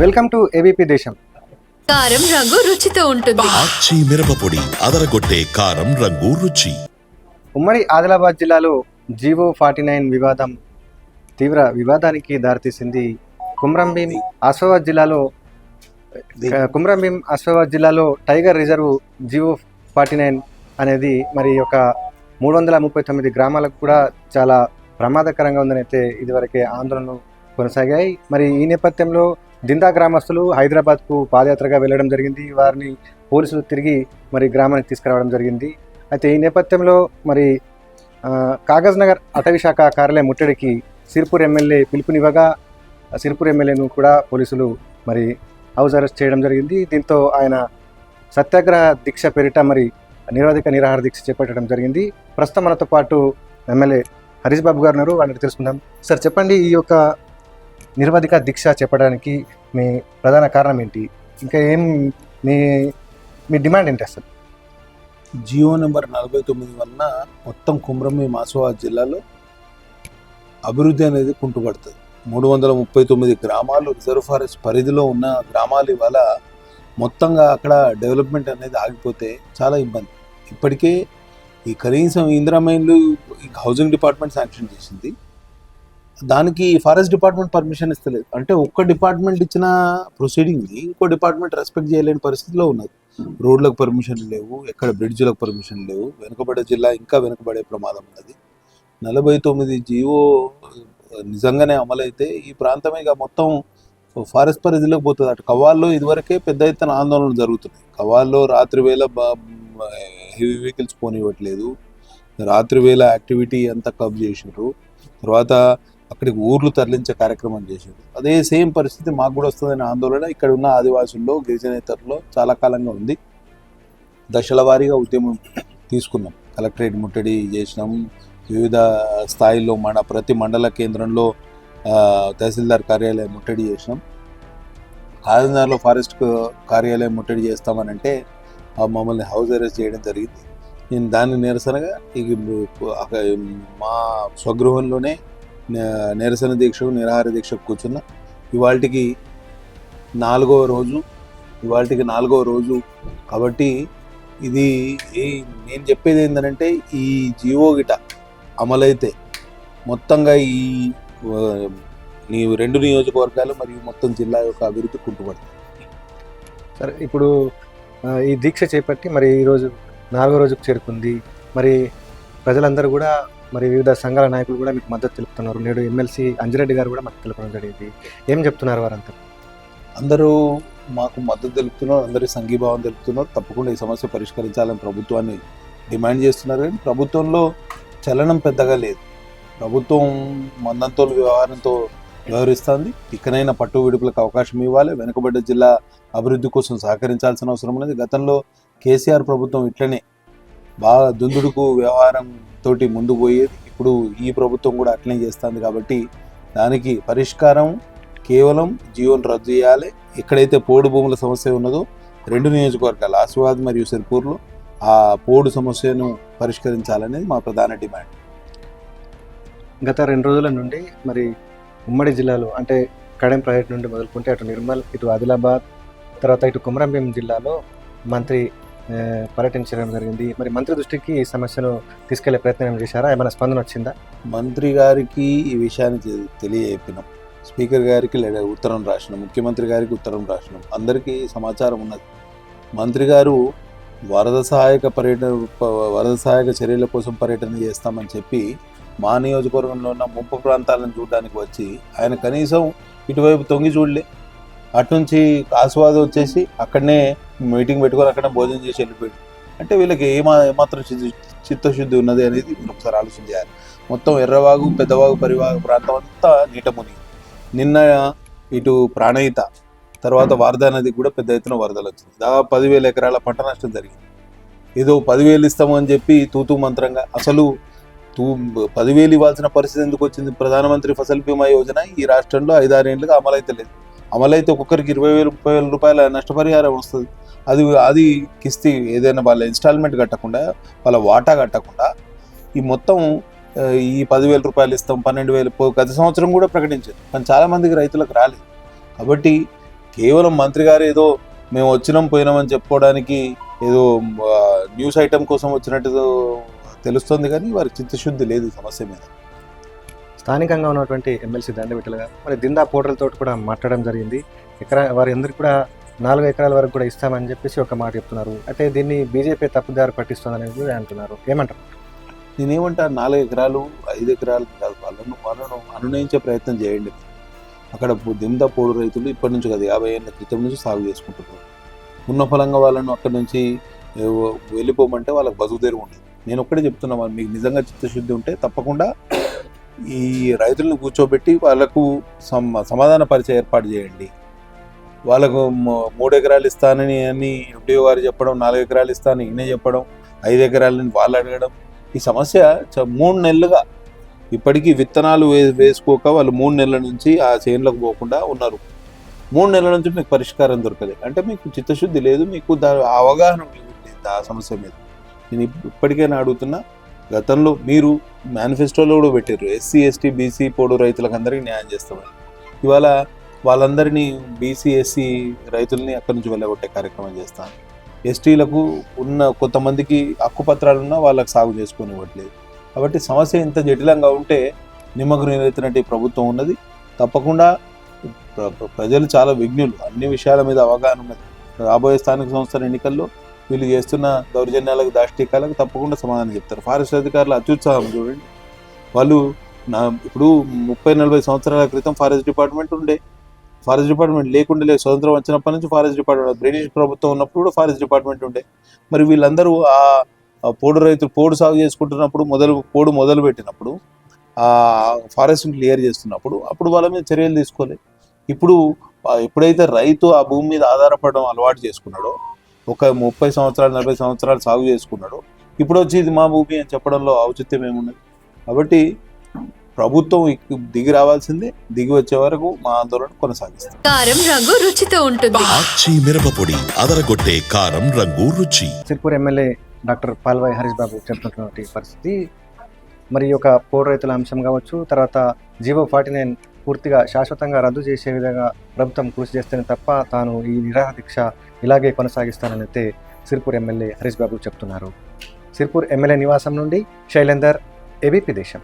Welcome to ABP దేశం. కారం రంగు రుచితో ఉంటుంది. ఆచి మిరపపొడి అదరగొట్టే కారం రంగు రుచి. ఉమ్మడి ఆదిలాబాద్ జిల్లాలో జీవో ఫార్టీ నైన్ వివాదం తీవ్ర వివాదానికి దారితీసింది కుమ్రంభీం ఆసిఫాబాద్ జిల్లాలో కుమ్రంభీం ఆసిఫాబాద్ జిల్లాలో tiger reserve GO forty nine అనేది మరి ఒక మూడు వందల ముప్పై తొమ్మిది గ్రామాలకు కూడా చాలా ప్రమాదకరంగా ఉందని అయితే ఇదివరకే ఆందోళనలు కొనసాగాయి. మరి ఈ నేపథ్యంలో దిందా గ్రామస్తులు హైదరాబాద్కు పాదయాత్రగా వెళ్ళడం జరిగింది. వారిని పోలీసులు తిరిగి మరి గ్రామానికి తీసుకురావడం జరిగింది. అయితే ఈ నేపథ్యంలో మరి కాగజ్నగర్ కాగజ్ నగర్ అటవీ శాఖ కార్యాలయం ముట్టడికి సిర్పూర్ ఎమ్మెల్యే పిలుపునివ్వగా సిర్పూర్ ఎమ్మెల్యేను కూడా పోలీసులు మరి హౌస్ అరెస్ట్ చేయడం జరిగింది. దీంతో ఆయన సత్యాగ్రహ దీక్ష పేరిట మరి నిరోధిక నిరాహార దీక్ష చేపట్టడం జరిగింది. ప్రస్తుతం మనతో పాటు ఎమ్మెల్యే హరీష్ బాబు గారు ఉన్నారు. వాళ్ళని తెలుసుకుందాం. సార్ చెప్పండి ఈ యొక్క నిరవధిక దీక్ష చెప్పడానికి మీ ప్రధాన కారణం ఏంటి? ఇంకా ఏం మీ మీ డిమాండ్ ఏంటి అసలు? జియో నెంబర్ నలభై తొమ్మిది వలన మొత్తం కుమ్రమి మాసోవాద్ జిల్లాలో అభివృద్ధి అనేది కుంటుపడుతుంది. మూడు వందల ముప్పై తొమ్మిది గ్రామాలు రిజర్వ్ ఫారెస్ట్ పరిధిలో ఉన్న గ్రామాలు ఇవాళ మొత్తంగా అక్కడ డెవలప్మెంట్ అనేది ఆగిపోతే చాలా ఇబ్బంది. ఇప్పటికే ఈ కనీసం ఇందిరా మైన్లు ఈ హౌసింగ్ డిపార్ట్మెంట్ శాంక్షన్ చేసింది. దానికి ఫారెస్ట్ డిపార్ట్మెంట్ పర్మిషన్ ఇస్తలేదు. అంటే ఒక్క డిపార్ట్మెంట్ ఇచ్చిన ప్రొసీడింగ్ని ఇంకో డిపార్ట్మెంట్ రెస్పెక్ట్ చేయలేని పరిస్థితిలో ఉన్నది రోడ్లకు పర్మిషన్ లేవు ఎక్కడ బ్రిడ్జ్లకు పర్మిషన్ లేవు వెనుకబడే జిల్లా ఇంకా వెనుకబడే ప్రమాదం ఉన్నది. నలభై తొమ్మిది జీవో నిజంగానే అమలైతే ఈ ప్రాంతం ఇక మొత్తం ఫారెస్ట్ పరిధిలోకి పోతుంది. అటు కవాల్లో ఇదివరకే పెద్ద ఎత్తున ఆందోళనలు జరుగుతున్నాయి. కవాల్లో రాత్రి వేళ హెవీ వెహికల్స్ పోనివ్వట్లేదు. రాత్రి వేళ యాక్టివిటీ అంతా కబ్ చేసినారు తర్వాత అక్కడికి ఊర్లు తరలించే కార్యక్రమం చేశారు అదే సేమ్ పరిస్థితి మాకు కూడా వస్తుందనే ఆందోళన ఇక్కడ ఉన్న ఆదివాసుల్లో గిరిజనేతరులో చాలా కాలంగా ఉంది. దశల వారీగా ఉద్యమం తీసుకున్నాం. కలెక్టరేట్ ముట్టడి చేసినాం. వివిధ స్థాయిల్లో మన ప్రతి మండల కేంద్రంలో తహసీల్దార్ కార్యాలయం ముట్టడి చేసినాం. కాకినాడలో ఫారెస్ట్ కార్యాలయం ముట్టడి చేస్తామనంటే ఆ మమ్మల్ని హౌస్ అరెస్ట్ చేయడం జరిగింది. నేను దాని నిరసనగా ఇక మా స్వగృహంలోనే నిరసన దీక్షకు నిరాహార దీక్షకు కూర్చున్నా. ఇవాళకి నాలుగవ రోజు ఇవాళకి నాలుగవ రోజు కాబట్టి ఇది నేను చెప్పేది ఏంటంటే ఈ జియో గిట అమలైతే మొత్తంగా ఈ నీ రెండు నియోజకవర్గాలు మరియు మొత్తం జిల్లా యొక్క అభివృద్ధి కుంటుపడుతుంది సరే ఇప్పుడు ఈ దీక్ష చేపట్టి మరి ఈరోజు నాలుగో రోజుకు చేరుకుంది. మరి ప్రజలందరూ కూడా మరి వివిధ సంఘాల నాయకులు కూడా మీకు మద్దతు తెలుపుతున్నారు. నేడు ఎమ్మెల్సీ అంజిరెడ్డి గారు కూడా మద్దతు తెలపడం జరిగింది. ఏం చెప్తున్నారు వారంతా? అందరూ మాకు మద్దతు తెలుపుతున్నారు. అందరి సంఘీభావం తెలుపుతున్నారు. తప్పకుండా ఈ సమస్య పరిష్కరించాలని ప్రభుత్వాన్ని డిమాండ్ చేస్తున్నారు. కానీ ప్రభుత్వంలో చలనం పెద్దగా లేదు. ప్రభుత్వం మందంతో వ్యవహారంతో వ్యవహరిస్తుంది. ఇకనైనా పట్టు విడుపులకు అవకాశం ఇవ్వాలి. వెనుకబడ్డ జిల్లా అభివృద్ధి కోసం సహకరించాల్సిన అవసరం ఉన్నది. గతంలో కేసీఆర్ ప్రభుత్వం ఇట్లనే బాగా దుందుడుకు వ్యవహారం తోటి ముందు పోయేది. ఇప్పుడు ఈ ప్రభుత్వం కూడా అట్లనే చేస్తుంది కాబట్టి దానికి పరిష్కారం కేవలం జీవోను రద్దు చేయాలి. ఎక్కడైతే పోడు భూముల సమస్య ఉన్నదో రెండు నియోజకవర్గాలు ఆశీర్వాద్ మరియు సిర్పూర్లో ఆ పోడు సమస్యను పరిష్కరించాలనేది మా ప్రధాన డిమాండ్. గత రెండు రోజుల నుండి మరి ఉమ్మడి జిల్లాలో అంటే కడెం ప్రాజెక్ట్ నుండి మొదలుకుంటే అటు నిర్మల్ ఇటు ఆదిలాబాద్ తర్వాత ఇటు కుమరంభీం జిల్లాలో మంత్రి పర్యటించడం జరిగింది. మరి మంత్రి దృష్టికి ఈ సమస్యను తీసుకెళ్ళే ప్రయత్నం చేశారా? ఏమైనా స్పందన వచ్చిందా? మంత్రి గారికి ఈ విషయాన్ని తెలియజెప్పినాం స్పీకర్ గారికి లేదా ఉత్తరం రాసినాం. ముఖ్యమంత్రి గారికి ఉత్తరం రాసినాం. అందరికీ సమాచారం ఉన్నది. మంత్రి గారు వరద సహాయక పర్యటన వరద సహాయక చర్యల కోసం పర్యటన చేస్తామని చెప్పి మా నియోజకవర్గంలో ఉన్న ముంపు ప్రాంతాలను చూడడానికి వచ్చి ఆయన కనీసం ఇటువైపు తొంగి చూడలే. అటునుంచి ఆస్వాద వచ్చేసి అక్కడనే మీటింగ్ పెట్టుకొని అక్కడనే భోజనం చేసి వెళ్ళిపోయాడు. అంటే వీళ్ళకి ఏమా ఏమాత్రం చిత్త- చిత్తశుద్ధి ఉన్నది అనేది ఒకసారి ఆలోచన చేయాలి. మొత్తం ఎర్రవాగు పెద్దవాగు పరివాగు ప్రాంతం అంతా నీట నిన్న ఇటు ప్రాణయిత తర్వాత వారదా అనేది కూడా పెద్ద ఎత్తున వరదలు వచ్చింది దాదాపు పదివేల ఎకరాల పంట నష్టం జరిగింది. ఏదో పదివేలు ఇస్తాము అని చెప్పి తూతూ మంత్రంగా అసలు తూ పదివేలు ఇవ్వాల్సిన పరిస్థితి ఎందుకు వచ్చింది? ప్రధానమంత్రి ఫసల్ బీమా యోజన ఈ రాష్ట్రంలో ఐదారేళ్ళుగా అమలైతే లేదు అమలైతే ఒక్కొక్కరికి ఇరవై వేలు ముప్పై వేల రూపాయల నష్టపరిహారం వస్తుంది. అది అది కిస్తీ ఏదైనా వాళ్ళ ఇన్స్టాల్మెంట్ కట్టకుండా వాళ్ళ వాటా కట్టకుండా ఈ మొత్తం ఈ పదివేల రూపాయలు ఇస్తాం పన్నెండు వేలు గత సంవత్సరం కూడా ప్రకటించారు. కానీ చాలామందికి రైతులకు రాలేదు. కాబట్టి కేవలం మంత్రి గారు ఏదో మేము వచ్చినాం పోయినామని చెప్పుకోవడానికి ఏదో న్యూస్ ఐటమ్ కోసం వచ్చినట్టు తెలుస్తుంది కానీ వారికి చిత్తశుద్ధి లేదు సమస్య మీద. స్థానికంగా ఉన్నటువంటి ఎమ్మెల్సీ దండవిట్టలు గారు మరి దిందా పోర్టల్తో కూడా మాట్లాడడం జరిగింది. ఎకరా వారి అందరికీ కూడా నాలుగు ఎకరాల వరకు కూడా ఇస్తామని చెప్పేసి ఒక మాట చెప్తున్నారు. అయితే దీన్ని బీజేపీ తప్పుదారి పట్టిస్తుందని కూడా అంటున్నారు. ఏమంటారు? నేనేమంటాను నాలుగు ఎకరాలు ఐదు ఎకరాలు కాదు వాళ్ళను వాళ్ళను అనునయించే ప్రయత్నం చేయండి. అక్కడ దిందా దిమ్దా పోడు రైతులు ఇప్పటి నుంచి కదా యాభై ఏళ్ళ క్రితం నుంచి సాగు చేసుకుంటున్నారు. ఉన్న ఫలంగా వాళ్ళను అక్కడి నుంచి వెళ్ళిపోమంటే వాళ్ళకి బతుకుదేరు ఉండదు. నేను ఒక్కడే చెప్తున్నా మీకు నిజంగా చిత్తశుద్ధి ఉంటే తప్పకుండా ఈ రైతులను కూర్చోబెట్టి వాళ్ళకు సమ సమాధాన పరిచయ ఏర్పాటు చేయండి. వాళ్ళకు మూడు ఎకరాలు ఇస్తానని అని ఎండిఓ గారు చెప్పడం నాలుగు ఎకరాలు ఇస్తానని ఈయన చెప్పడం ఐదు ఎకరాలని వాళ్ళు అడగడం. ఈ సమస్య మూడు నెలలుగా ఇప్పటికీ విత్తనాలు వే వేసుకోక వాళ్ళు మూడు నెలల నుంచి ఆ చేనులకు పోకుండా ఉన్నారు. మూడు నెలల నుంచి మీకు పరిష్కారం దొరకలేదు. అంటే మీకు చిత్తశుద్ధి లేదు మీకు దాని అవగాహన లేదు ఆ సమస్య మీద. నేను ఇప్పటికైనా అడుగుతున్నా గతంలో మీరు మేనిఫెస్టోలో కూడా పెట్టారు ఎస్సీ ఎస్టీ బీసీ పోడు రైతులకు అందరికీ న్యాయం చేస్తామని. ఇవాళ వాళ్ళందరినీ బీసీ ఎస్సీ రైతుల్ని అక్కడి నుంచి వెళ్ళగొట్టే కార్యక్రమం చేస్తాను. ఎస్టీలకు ఉన్న కొంతమందికి హక్కుపత్రాలు ఉన్నా వాళ్ళకి సాగు చేసుకొని ఇవ్వట్లేదు. కాబట్టి సమస్య ఇంత జటిలంగా ఉంటే నిమ్మకు ప్రభుత్వం ఉన్నది. తప్పకుండా ప్ర- ప్రజలు చాలా విఘ్నులు. అన్ని విషయాల మీద అవగాహన ఉన్నది. రాబోయే స్థానిక సంస్థల ఎన్నికల్లో వీళ్ళు చేస్తున్న దౌర్జన్యాలకు దాష్టికాలకు తప్పకుండా సమాధానం చెప్తారు. ఫారెస్ట్ అధికారుల అత్యుత్సాహం చూడండి. వాళ్ళు నా ఇప్పుడు ముప్పై నలభై సంవత్సరాల క్రితం ఫారెస్ట్ డిపార్ట్మెంట్ ఉండే. ఫారెస్ట్ డిపార్ట్మెంట్ లేకుండా లేదు. స్వతంత్రం వచ్చినప్పటి నుంచి ఫారెస్ట్ డిపార్ట్మెంట్ బ్రిటిష్ ప్రభుత్వం ఉన్నప్పుడు కూడా ఫారెస్ట్ డిపార్ట్మెంట్ ఉండే. మరి వీళ్ళందరూ ఆ పోడు రైతులు పోడు సాగు చేసుకుంటున్నప్పుడు మొదలు పోడు మొదలు పెట్టినప్పుడు ఆ ఫారెస్ట్ని క్లియర్ చేస్తున్నప్పుడు అప్పుడు వాళ్ళ మీద చర్యలు తీసుకోలేదు ఇప్పుడు ఎప్పుడైతే రైతు ఆ భూమి మీద ఆధారపడడం అలవాటు చేసుకున్నాడో ఒక ముప్పై సంవత్సరాలు నలభై సంవత్సరాలు సాగు చేసుకున్నాడో. ఇప్పుడు వచ్చి ఇది మా భూమి అని చెప్పడంలో ఔచిత్యం ఏమున్నది? కాబట్టి ప్రభుత్వం దిగి రావాల్సిందే దిగి వచ్చే వరకు మా ఆందోళన కొనసాగిస్తాం. కారం రంగు రుచితో ఉంటుంది. ఆచి మిరపపొడి అదరగొట్టే కారం రంగు రుచి. సిర్పూర్ ఎమ్మెల్యే డాక్టర్ పాల్వాయి హరీష్ బాబు చెప్తున్నటువంటి పరిస్థితి మరి యొక్క పోడు రైతుల అంశం కావచ్చు తర్వాత జీవో ఫార్టీ నైన్ పూర్తిగా శాశ్వతంగా రద్దు చేసే విధంగా ప్రభుత్వం కృషి చేస్తేనే తప్ప తాను ఈ నిరాహార దీక్ష ఇలాగే కొనసాగిస్తానని అయితే సిర్పూర్ ఎమ్మెల్యే హరీష్ బాబు చెప్తున్నారు. సిర్పూర్ ఎమ్మెల్యే నివాసం నుండి శైలేందర్ ఏబీపీ దేశం.